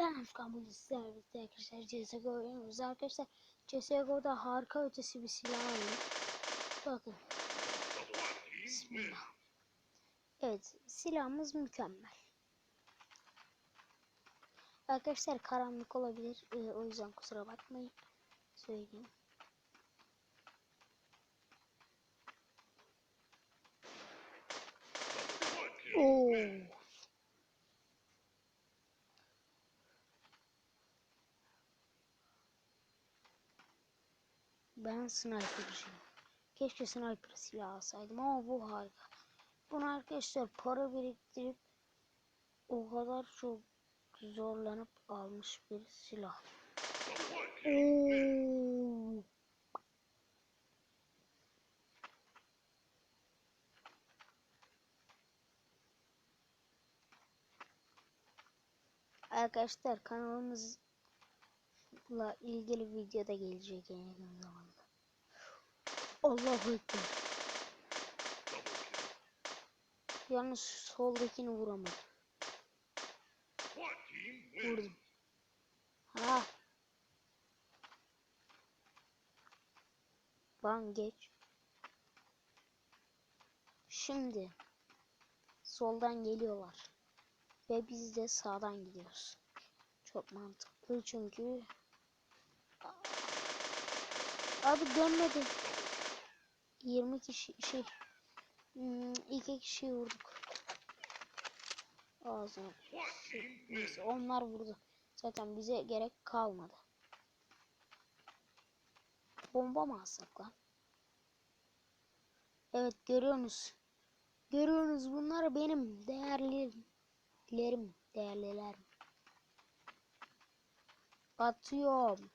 Ben Afgan sizlerle birlikte arkadaşlar CSGO oynuyoruz. Arkadaşlar CSGO'da harika ötesi bir silah aldım. Bakın. Bismillah. Evet silahımız mükemmel. Arkadaşlar karanlık olabilir. Ee, o yüzden kusura bakmayın. Söyleyeyim. Oo. Ben sniper'cıyım. Keşke sniper silah alsaydım ama bu harika. Bunu arkadaşlar para biriktirip o kadar çok zorlanıp almış bir silah. Oo. Arkadaşlar kanalımızla ilgili video da gelecek en yakın zamanda. Allahu Ekber. Yalnız soldakini vuramadım. Vurdum. Ha. Lan geç. Şimdi soldan geliyorlar. Ve biz de sağdan gidiyoruz. Çok mantıklı çünkü Abi dönmedi. 20 kişi şey hmm, iki kişi vurduk. Ağzına. Neyse onlar vurdu. Zaten bize gerek kalmadı. Bomba mı alsak lan? Evet görüyorsunuz. Görüyorsunuz bunlar benim değerlerim. Değerlilerim. Atıyorum.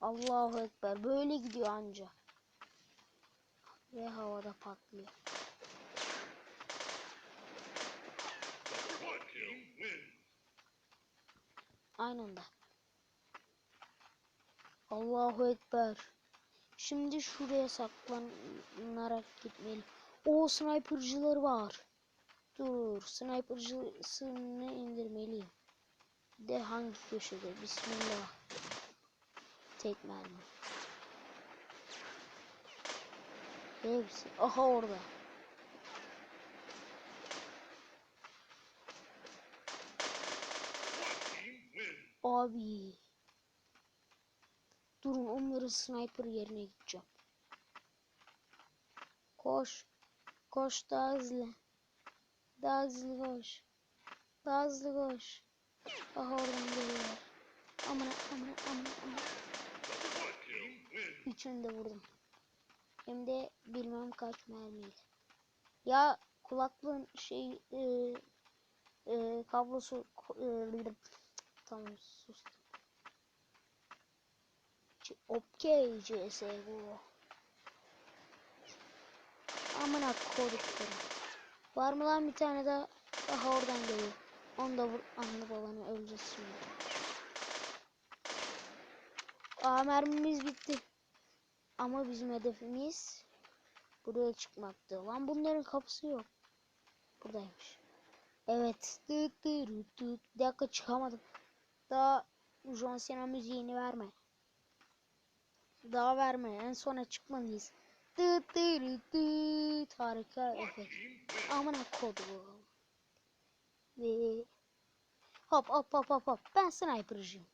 Allahu Ekber. Böyle gidiyor anca. Ve havada patlıyor. Aynen de. Allahu Ekber. Şimdi şuraya saklanarak gitmeli. O snipercılar var. Dur, snipercısını indirmeliyim. De hangi köşede? Bismillah. Tek mermi. Hepsi. Aha orada. Abi. Durun onların sniper yerine gideceğim. Koş. Koş daha hızlı. Daha hızlı koş. Daha hızlı koş. Aha oradan geliyorlar. Amına amına amına amına. Üçünü de vurdum. Hem de bilmem kaç mermiyle. Ya kulaklığın şey e, e, kablosu e, tamam sustum. Okey CSGO. Amına koduklarım. Var mı lan bir tane daha? Aha oradan geliyor. Onu da vur. Anne babanı öleceğiz şimdi. Aa mermimiz bitti. Ama bizim hedefimiz buraya çıkmaktı. Lan bunların kapısı yok. Buradaymış. Evet. Dıt dıt dıt. Bir dakika çıkamadım. Daha John Cena müziğini verme. Daha verme. En sona çıkmalıyız. Dıt dıt dıt. Harika efekt. Amına kodu. Ve hop hop hop hop hop. Ben sniper'cıyım.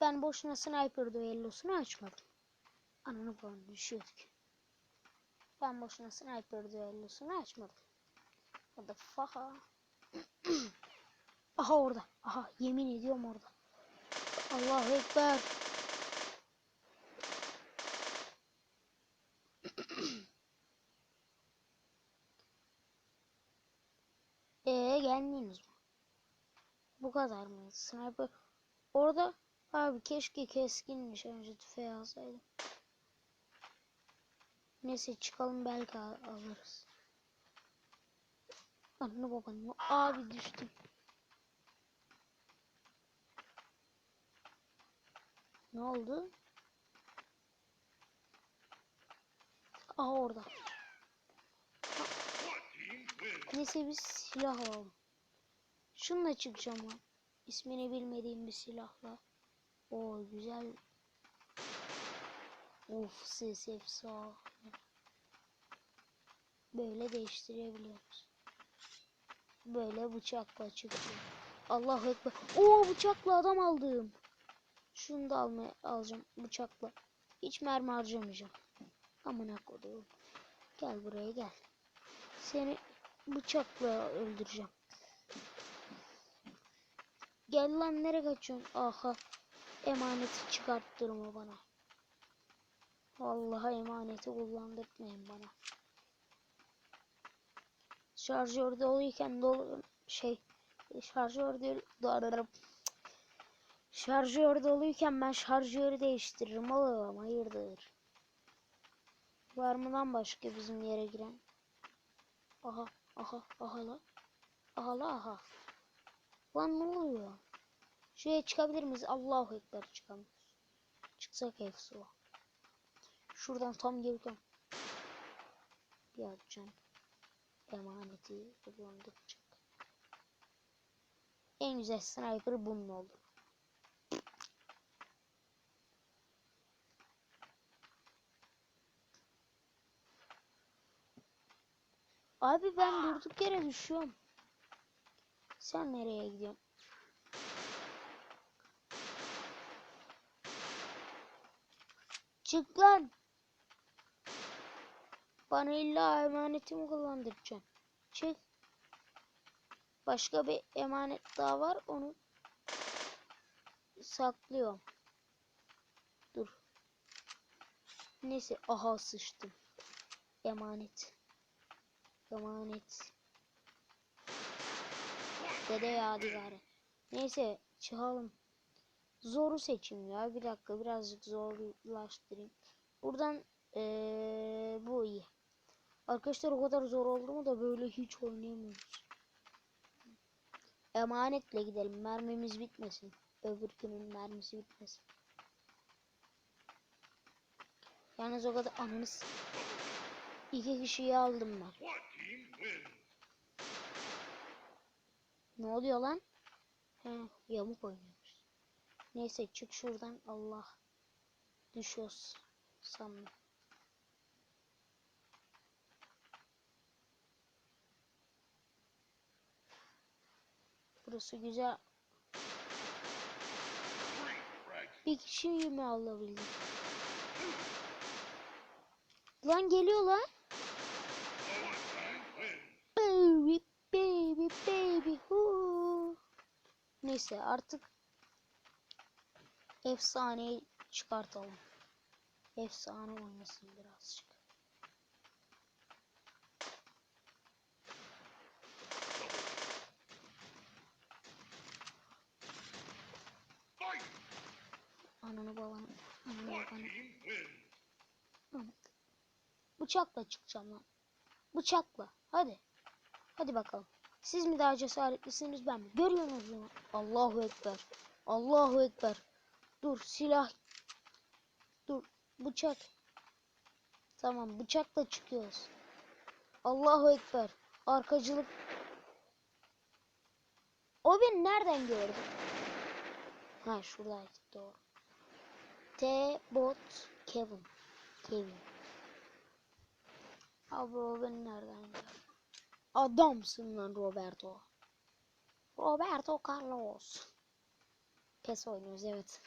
Ben boşuna sniper düellosunu açmadım. Ananı falan düşüyorduk. Ben boşuna sniper düellosunu açmadım. O da faha. Aha orada. Aha yemin ediyorum orada. Allahu Ekber. Eee gelmiyorsunuz mu? Bu kadar mı? Sniper orada abi keşke keskinmiş önce tüfeği alsaydım. Neyse çıkalım belki al alırız. Anne babanı abi düştüm. Ne oldu? Aha orada. Neyse biz silah alalım. Şununla çıkacağım lan. ismini bilmediğim bir silahla. O güzel. Uf ses efsane. Böyle değiştirebiliyoruz. Böyle bıçakla çıktı. Allahu ekber. Oo bıçakla adam aldım. Şunu da almaya alacağım bıçakla. Hiç mermi harcamayacağım. Amına koduğum. Gel buraya gel. Seni bıçakla öldüreceğim. Gel lan nereye kaçıyorsun? Aha. Emaneti çıkarttırma bana. Vallahi emaneti kullandırtmayın bana. Şarjör doluyken dolu şey şarjör dolu şarjör doluyken ben şarjörü değiştiririm oğlum hayırdır. Var mı lan başka bizim yere giren? Aha aha aha la. Aha la aha. Lan ne oluyor? Şuraya çıkabilir miyiz? Allahu Ekber çıkamıyoruz. Çıksak efsu. Şuradan tam gelirken. Bir atacağım. Emaneti kullandıracak. En güzel sniper bunun olur. Abi ben durduk yere düşüyorum. Sen nereye gidiyorsun? Çık lan. Bana illa emanetimi kullandıracaksın. Çık. Başka bir emanet daha var. Onu saklıyorum. Dur. Neyse. Aha sıçtım. Emanet. Emanet. Dede yadigarı. Neyse çıkalım. Zoru seçeyim ya. Bir dakika birazcık zorlaştırayım. Buradan ee, bu iyi. Arkadaşlar o kadar zor oldu mu da böyle hiç oynayamıyoruz. Emanetle gidelim. Mermimiz bitmesin. Öbür günün mermisi bitmesin. Yalnız o kadar anınız. İki kişiyi aldım ben. Ne oluyor lan? He, yamuk oynuyoruz. Neyse çık şuradan Allah. Düşüyoruz sandım. Burası güzel. Bir kişiyi mi alabildim? Lan geliyor lan. Baby baby baby hoo. Neyse artık efsaneyi çıkartalım. Efsane oynasın birazcık. Ananı babanı. Ananı babanı. Bıçakla çıkacağım lan. Bıçakla. Hadi. Hadi bakalım. Siz mi daha cesaretlisiniz ben mi? Görüyorsunuz mu? Allahu Ekber. Allahu Ekber. Dur silah. Dur bıçak. Tamam bıçakla çıkıyoruz. Allahu Ekber. Arkacılık. O beni nereden gördü? Ha şuradaydı doğru. T bot Kevin. Kevin. Abi ben nereden Adamsın lan Roberto. Roberto Carlos. Pes oynuyoruz evet.